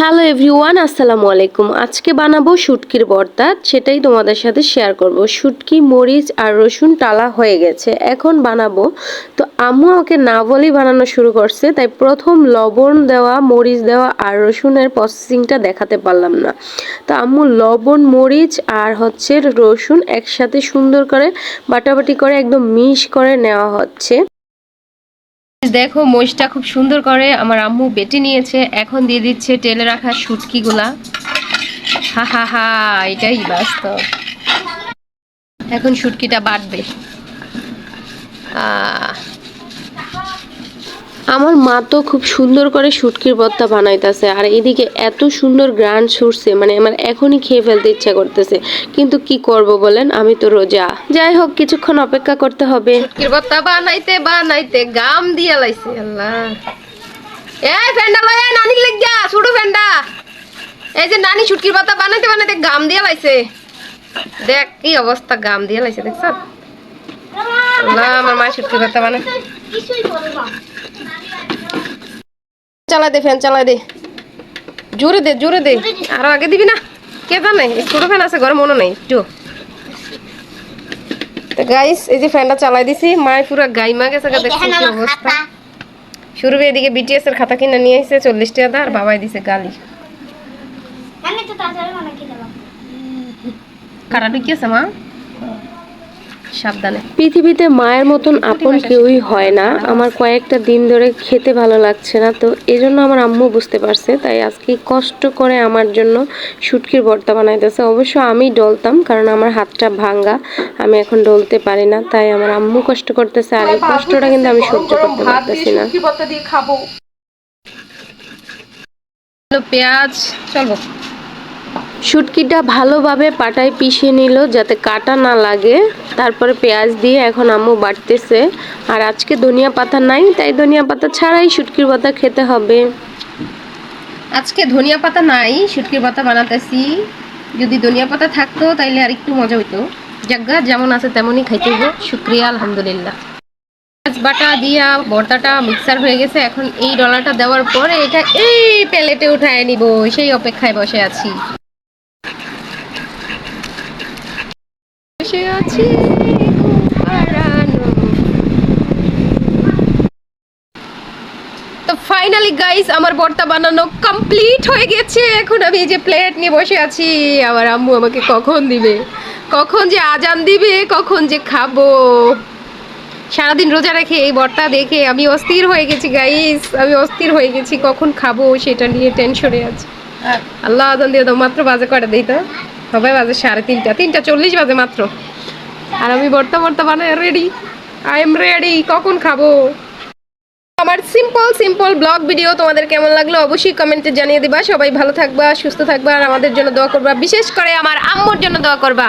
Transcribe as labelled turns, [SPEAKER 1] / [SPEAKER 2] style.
[SPEAKER 1] Hello everyone, আসসালামু আলাইকুম। আজকে বানাবো শুটকির ভর্তা, সেটাই তোমাদের সাথে শেয়ার করব। শুটকি, মরিচ আর রসুন টালা হয়ে গেছে, এখন বানাবো। তো আম্মু আমাকে না বলেই বানানো শুরু করছে, তাই প্রথম লবণ দেওয়া, মরিচ দেওয়া আর রসুনের প্রসেসিংটা দেখাতে পারলাম না। তো আম্মু লবণ, মরিচ আর হচ্ছে রসুন একসাথে সুন্দর করে বাটাবাটি করে একদম মিশ করে নেওয়া হচ্ছে। দেখো মোষটা খুব সুন্দর করে আমার আম্মু বেটে নিয়েছে। এখন দিয়ে দিচ্ছে টেলে রাখা সুটকিগুলা হা হা হা এটাই বাস্তব। এখন সুটকিটা বাটবে। আহ, আমার মা তো খুব সুন্দর করে শুটকির ভর্তা বানাইতেছে আর এদিকে এত সুন্দর গ্রান ছুটছে মানে আমার এখনই খেয়ে ফেলতে ইচ্ছা করতেছে। কিন্তু কি করব বলেন আমি তো রোজা। যাই হোক কিছুক্ষণ অপেক্ষা করতে হবে। শুটকির ভর্তা বানাইতে বানাইতে গাম দিয়া লাইছে আল্লাহ। এই ফেন্ডা লয় নানির লাগিয়া ছোট ফেন্ডা এই যে নানি শুটকির ভর্তা বানাইতে বানাইতে গাম দিয়া লাইছে। দেখ কি অবস্থা গাম দিয়া লাইছে দেখছ? আল্লাহ আমার মা শুটকির ভর্তা বানাই চালা দে ফ্যান চালা দে। জোরে দে জোরে দে। আরও আগে দিবি না? কে জানে? ছোট ফ্যান আছে ঘরে মনে নেই। জো। তো গাইস এই যে ফ্যানটা চালাই দিছি মায়ের পুরো গাইমা গেছে গা দেখছ কি অবস্থা। শুরু এদিকে বিটিএস এর খাতা কিনে নিয়ে এসেছে চল্লিশ টাকা আর বাবাই দিছে গালি। কাটা ঢুকিয়েছে মা? সাবধানে। পৃথিবীতে মায়ের মতন আপন কেউই হয় না। আমার কয়েকটা দিন ধরে খেতে ভালো লাগছে না তো এজন্য আমার আম্মু বুঝতে পারছে তাই আজকে কষ্ট করে আমার জন্য শুটকির ভর্তা বানাইতেছে। অবশ্য আমি ডলতাম কারণ আমার হাতটা ভাঙ্গা আমি এখন ডলতে পারি না তাই আমার আম্মু কষ্ট করতেছে আর এই কষ্টটা কিন্তু আমি সহ্য করতে পারতেছি না।
[SPEAKER 2] খাব।
[SPEAKER 1] পেঁয়াজ চলবো শুটকিটা ভালোভাবে পাটায় পিষে নিল যাতে কাটা না লাগে। তারপরে পেঁয়াজ দিয়ে এখন আম্মু বাটতেছে। আর আজকে ধনিয়া পাতা নাই, তাই ধনিয়া পাতা ছাড়াই শুটকির পাতা খেতে হবে। আজকে ধনিয়া পাতা নাই, শুটকির পাতা বানাতেছি। যদি ধনিয়া পাতা থাকতো, তাইলে আর একটু মজা হইতো। জাগা যেমন আছে তেমনই খাইতে হইব। শুক্রিয়া, আলহামদুলিল্লাহ। বাটা দিয়া ভর্তাটা মিক্সার হয়ে গেছে। এখন এই ডলাটা দেওয়ার পরে এটা এই প্লেটে উঠায় নিব। সেই অপেক্ষায় বসে আছি বসে আছি তো ফাইনালি গাইস আমার ভর্তা বানানো কমপ্লিট হয়ে গেছে। এখন আমি এই যে প্লেট নিয়ে বসে আছি। আমার আম্মু আমাকে কখন দিবে? কখন যে আজান দিবে? কখন যে খাব? সারাদিন রোজা রেখে এই বরটা দেখে আমি অস্থির হয়ে গেছি গাইস আমি অস্থির হয়ে গেছি কখন খাব সেটা নিয়ে টেনশনে আছি। আল্লাহ আজান দিয়ে দাও মাত্র বাজে কটা দিই তো? সবাই বাজে সাড়ে তিনটা। তিনটা চল্লিশ বাজে মাত্র। আর আমি বর্তা বর্তা বানাই রেডি আই এম রেডি কখন খাব? আমার সিম্পল সিম্পল ব্লগ ভিডিও তোমাদের কেমন লাগল অবশ্যই কমেন্টে জানিয়ে দিবা। সবাই ভালো থাকবা, সুস্থ থাকবা, আর আমাদের জন্য দোয়া করবা। বিশেষ করে আমার আম্মুর জন্য দোয়া করবা।